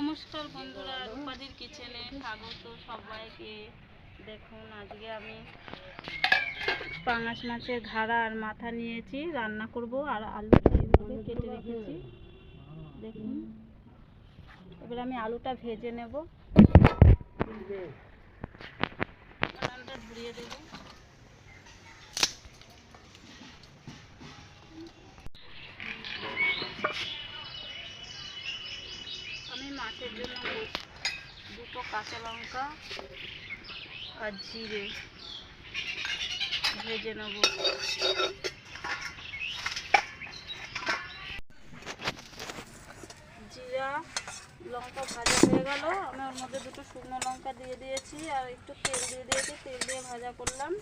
নমস্কার বন্ধুরা, রূপাদির কিচেনে স্বাগত সবাইকে। দেখুন, আজকে আমি পাঙাশ মাছের ঘাড়া আর মাথা নিয়েছি, রান্না করব আর আলু এইভাবে কেটে রেখেছি। দেখুন, এবার আমি আলুটা ভেজে নেব। আলুটা ধরিয়ে দেবো। আমি দুটো কাঁচা লঙ্কা আর জিরে ভেজে নেব। জিরা, লঙ্কা ভাজা হয়ে গেল। আমি ওর মধ্যে দুটো শুকনো লঙ্কা দিয়ে দিয়েছি আর একটু তেল দিয়ে দিয়েছি। তেল দিয়ে ভাজা করলাম।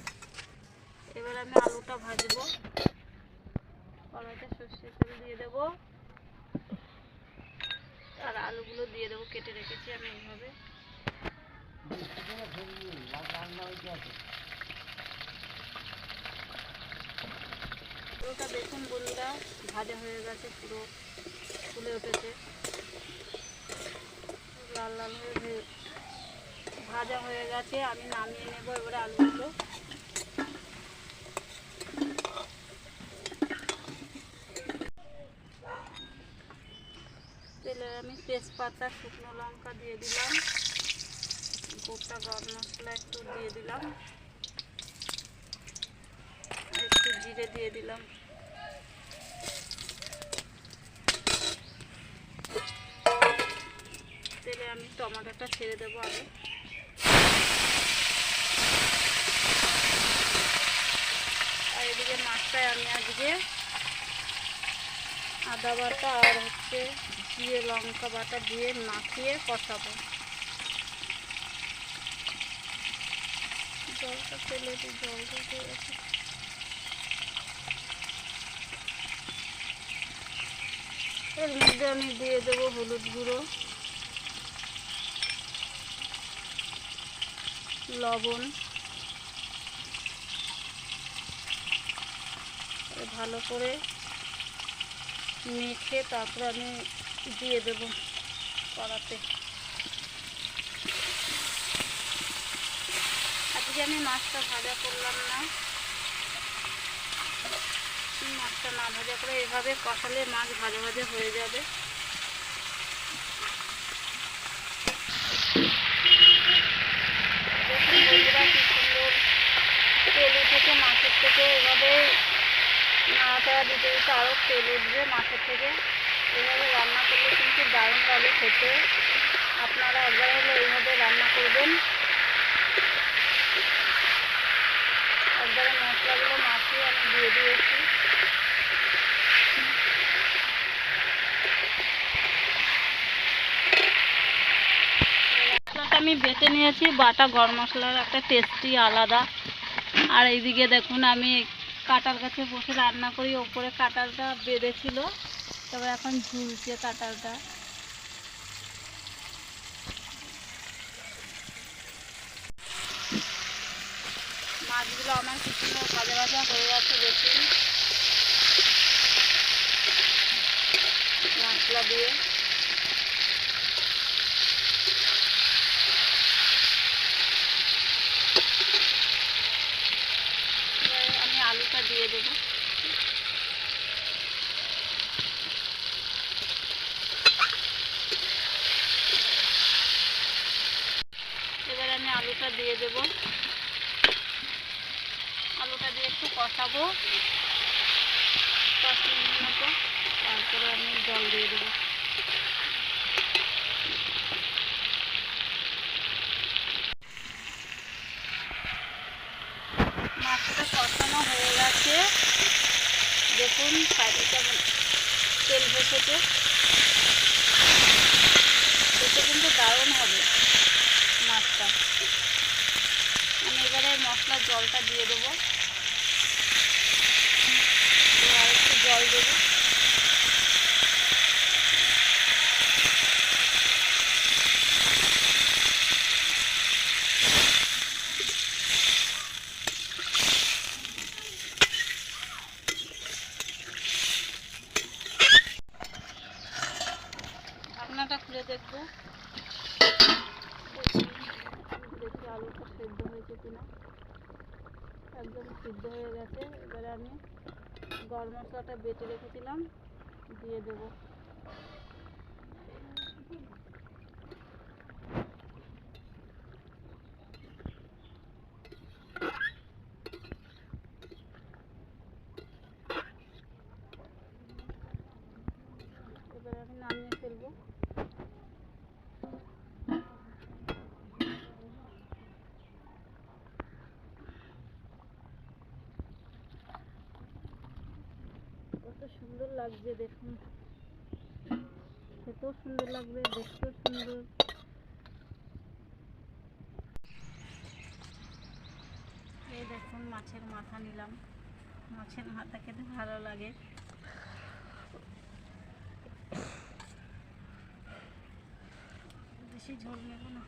এবার আমি আলুটা ভাজবো। কড়াইতে সর্ষের তেল দিয়ে দেবো। আর আলুগুলো দিয়ে দেবো, কেটে রেখেছি আমি এইভাবে। আলুটা দেখুন বন্ধুরা ভাজা হয়ে গেছে, পুরো ফুলে উঠেছে। লাল লাল হয়ে ভাজা হয়ে গেছে, আমি নামিয়ে নেব এবারে আলুগুলো। তেলে আমি তেজপাতা, শুকনো লঙ্কা দিয়ে দিলাম। গোটা গরম মশলা একটু দিয়ে দিলাম। একটু জিরে দিয়ে দিলাম। তেলে আমি টমেটোটা ছেড়ে দেবো আগে। আর এদিকে মাছটায় আমি আজকে আদা বাটা আর হচ্ছে জিরে লঙ্কা বাটা দিয়ে মাখিয়ে কষাবো। জলটা ফেলে দিই, জলটা গেছে এর মধ্যে আমি দিয়ে দেবো হলুদ গুঁড়ো। লবণ। ভালো করে মেখে তারপর আমি দিয়ে দেবো কড়াতে। আজকে আমি মাছটা ভাজা করলাম না। মাছটা না ভাজা করে এভাবে কষালে মাছ ভাজা ভাজা হয়ে যাবে দেখুন বন্ধুরা কি সুন্দর তেল উঠেছে মাছের থেকে এভাবে নাড়াচাড়া দিতে দিতে আরও তেল উঠবে মাছের থেকে। এভাবে রান্না করলে কিন্তু দারুণ লাগে খেতে। আপনারা একবার হলে এইভাবে রান্না করবেন। একবারে মশলাগুলো মাখিয়ে আমি দিয়ে দিয়েছি। আমি বেটে নিয়েছি, বাটা গরম মশলার একটা টেস্টি আলাদা। আর এইদিকে দেখুন, আমি কাটার কাছে বসে রান্না করি, ওপরে কাটালটা বেঁধেছিল, তবে এখন ঝুলছে কাটালটা মাছগুলো আমার কিছু ভাজা ভাজা হয়ে গেছে দেখুন মশলা দিয়ে এবার আমি আলুটা দিয়ে দেবো এবার আমি আলুটা দিয়ে দেব আলুটা দিয়ে কষাবো দশ মিনিট মতো। তারপরে আমি জল দিয়ে দেবো। মাছটা হয়ে গেছে। দেখুন তেল ভেসেছে খেতে কিন্তু দারুণ হবে মাছটা। আমি এবারে মশলার জলটা দিয়ে দেবো আর একটু জল দেবো। ঢাকনাটা খুলে দেখব। দেখি আলুটা সেদ্ধ হয়েছে কিনা। একদম সিদ্ধ হয়ে গেছে। এবারে আমি গরম মশলাটা বেটে রেখেছিলাম দিয়ে দেব। এবার আমি সুন্দর লাগছে দেখুন। খেতেও সুন্দর লাগবে, দেখতেও সুন্দর। এই দেখুন, মাছের মাথা নিলাম। মাছের মাথা খেতে ভালো লাগে। বেশি ঝোল নেব না।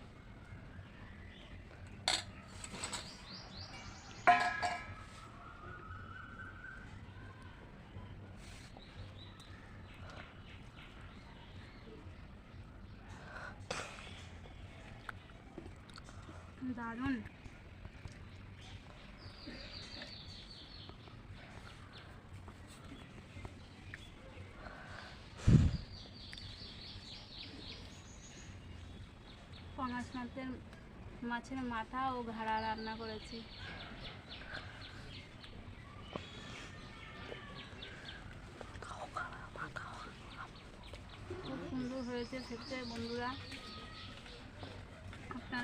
পাঙাশ মাছের মাছের মাথা ও ঘাড়া রান্না করেছি। খুব সুন্দর হয়েছে খেতে বন্ধুরা।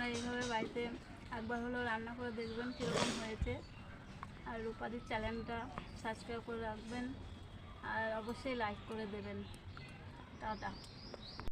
আপনারা এইভাবে বাড়িতে একবার হলেও রান্না করে দেখবেন কীরকম হয়েছে। আর রূপাদির চ্যানেলটা সাবস্ক্রাইব করে রাখবেন। আর অবশ্যই লাইক করে দেবেন। টাটা।